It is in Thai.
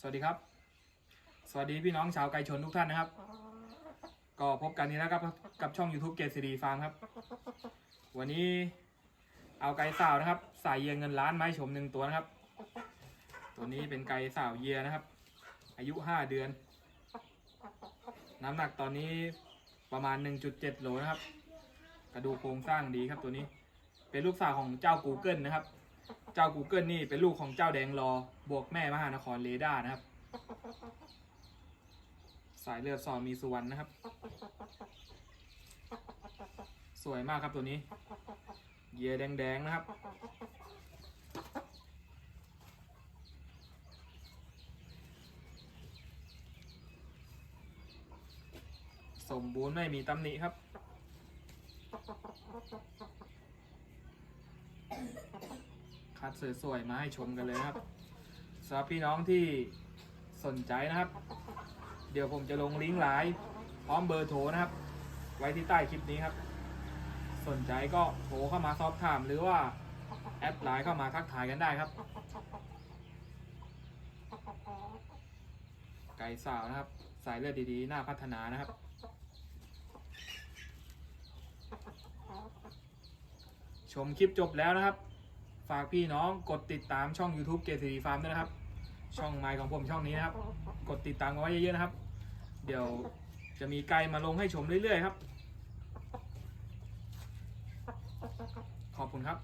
สวัสดีครับ สวัสดีพี่น้องชาวไก่ชนทุกท่านนะครับ ก็พบกันนี้นะครับกับช่อง YouTube เกษรีฟาร์มครับ วันนี้เอาไก่สาวนะครับสายเยียเงินล้านไม้ชมหนึ่งตัวนะครับ ตัวนี้เป็นไก่สาวเยียนะครับ อายุ 5 เดือน น้ำหนักตอนนี้ประมาณ 1.7 โลนะครับ กระดูกโครงสร้างดีครับตัวนี้ เป็นลูกสาวของเจ้า Google นะครับ เจ้า Google นี่เป็นลูกของเจ้าแดงรอบวกแม่มหานครเรดาร์นะครับ สายเลือดซอมีสุวรรณนะครับ สวยมากครับตัวนี้เหยื่อแดงๆนะครับ สมบูรณ์ไม่มีตำหนิครับ คัดสวยๆมาให้ชมกันเลยนะครับสำหรับพี่น้องที่สนใจนะครับ เดี๋ยวผมจะลงลิงก์ไลน์พร้อมเบอร์โทรนะครับ ไว้ที่ใต้คลิปนี้ครับ สนใจก็โทรเข้ามาสอบถามหรือว่าแอดไลน์เข้ามาทักทายกันได้ครับ ไก่สาวนะครับ สายเลือดดีๆ น่าพัฒนานะครับชมคลิปจบแล้วนะครับ ฝากพี่น้องกดติดตามช่อง YouTube เกษรีฟาร์มด้วยนะครับ ช่องไม้ของผมช่องนี้นะครับ กดติดตามกันไว้เยอะๆนะครับ เดี๋ยวจะมีไกลมาลงให้ชมเรื่อยๆครับ ขอบคุณครับ